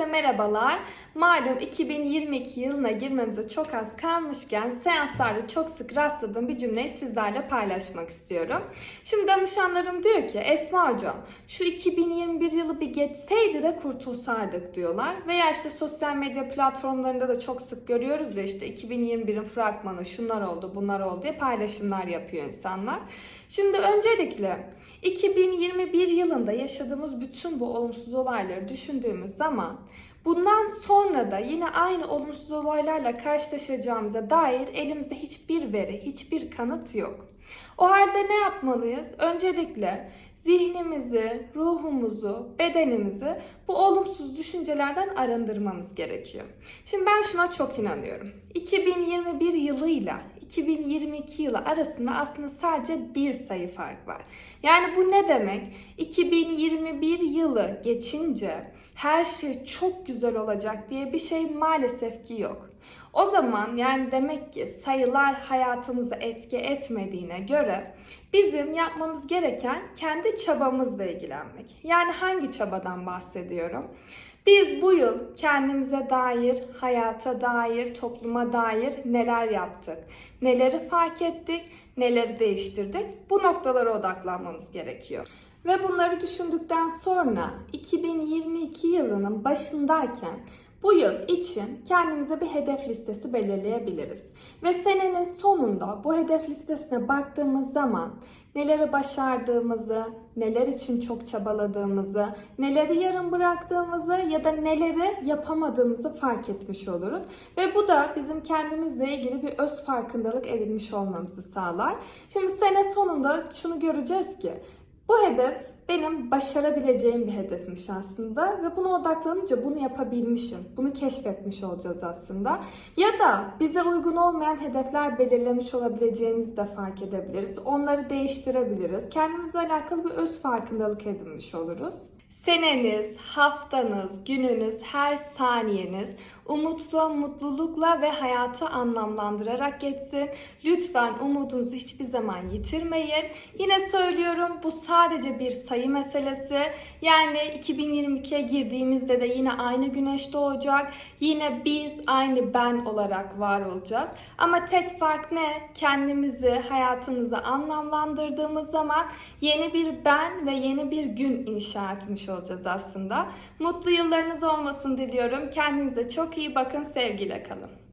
Herkese merhabalar. Malum 2022 yılına girmemize çok az kalmışken seanslarda çok sık rastladığım bir cümleyi sizlerle paylaşmak istiyorum. Şimdi danışanlarım diyor ki Esma hocam şu 2021 yılı bir geçseydi de kurtulsaydık diyorlar. Veya işte sosyal medya platformlarında da çok sık görüyoruz ya işte 2021'in fragmanı şunlar oldu bunlar oldu diye paylaşımlar yapıyor insanlar. Şimdi öncelikle 2021 yılında yaşadığımız bütün bu olumsuz olayları düşündüğümüz zaman bundan sonra da yine aynı olumsuz olaylarla karşılaşacağımıza dair elimizde hiçbir veri, hiçbir kanıt yok. O halde ne yapmalıyız? Öncelikle zihnimizi, ruhumuzu, bedenimizi bu olumsuz düşüncelerden arındırmamız gerekiyor. Şimdi ben şuna çok inanıyorum. 2021 yılıyla 2022 yılı arasında aslında sadece bir sayı fark var. Yani bu ne demek? 2021 yılı geçince her şey çok güzel olacak diye bir şey maalesef ki yok. O zaman yani demek ki sayılar hayatımıza etki etmediğine göre bizim yapmamız gereken kendi çabamızla ilgilenmek. Yani hangi çabadan bahsediyorum? Biz bu yıl kendimize dair, hayata dair, topluma dair neler yaptık? Neleri fark ettik? Neleri değiştirdik? Bu noktalara odaklanmamız gerekiyor. Ve bunları düşündükten sonra 2022 yılının başındayken bu yıl için kendimize bir hedef listesi belirleyebiliriz. Ve senenin sonunda bu hedef listesine baktığımız zaman neleri başardığımızı, neler için çok çabaladığımızı, neleri yarım bıraktığımızı ya da neleri yapamadığımızı fark etmiş oluruz. Ve bu da bizim kendimizle ilgili bir öz farkındalık edinmiş olmamızı sağlar. Şimdi sene sonunda şunu göreceğiz ki bu hedef benim başarabileceğim bir hedefmiş aslında ve buna odaklanınca bunu yapabilmişim. Bunu keşfetmiş olacağız aslında. Ya da bize uygun olmayan hedefler belirlemiş olabileceğimizi de fark edebiliriz. Onları değiştirebiliriz. Kendimizle alakalı bir öz farkındalık edinmiş oluruz. Seneniz, haftanız, gününüz, her saniyeniz umutla, mutlulukla ve hayatı anlamlandırarak geçsin. Lütfen umudunuzu hiçbir zaman yitirmeyin. Yine söylüyorum bu sadece bir sayı meselesi. Yani 2022'ye girdiğimizde de yine aynı güneş doğacak. Yine biz aynı ben olarak var olacağız. Ama tek fark ne? Kendimizi, hayatımızı anlamlandırdığımız zaman yeni bir ben ve yeni bir gün inşa etmiş olacağız aslında. Mutlu yıllarınız olmasın diliyorum. Kendinize çok iyi bakın. Sevgiyle kalın.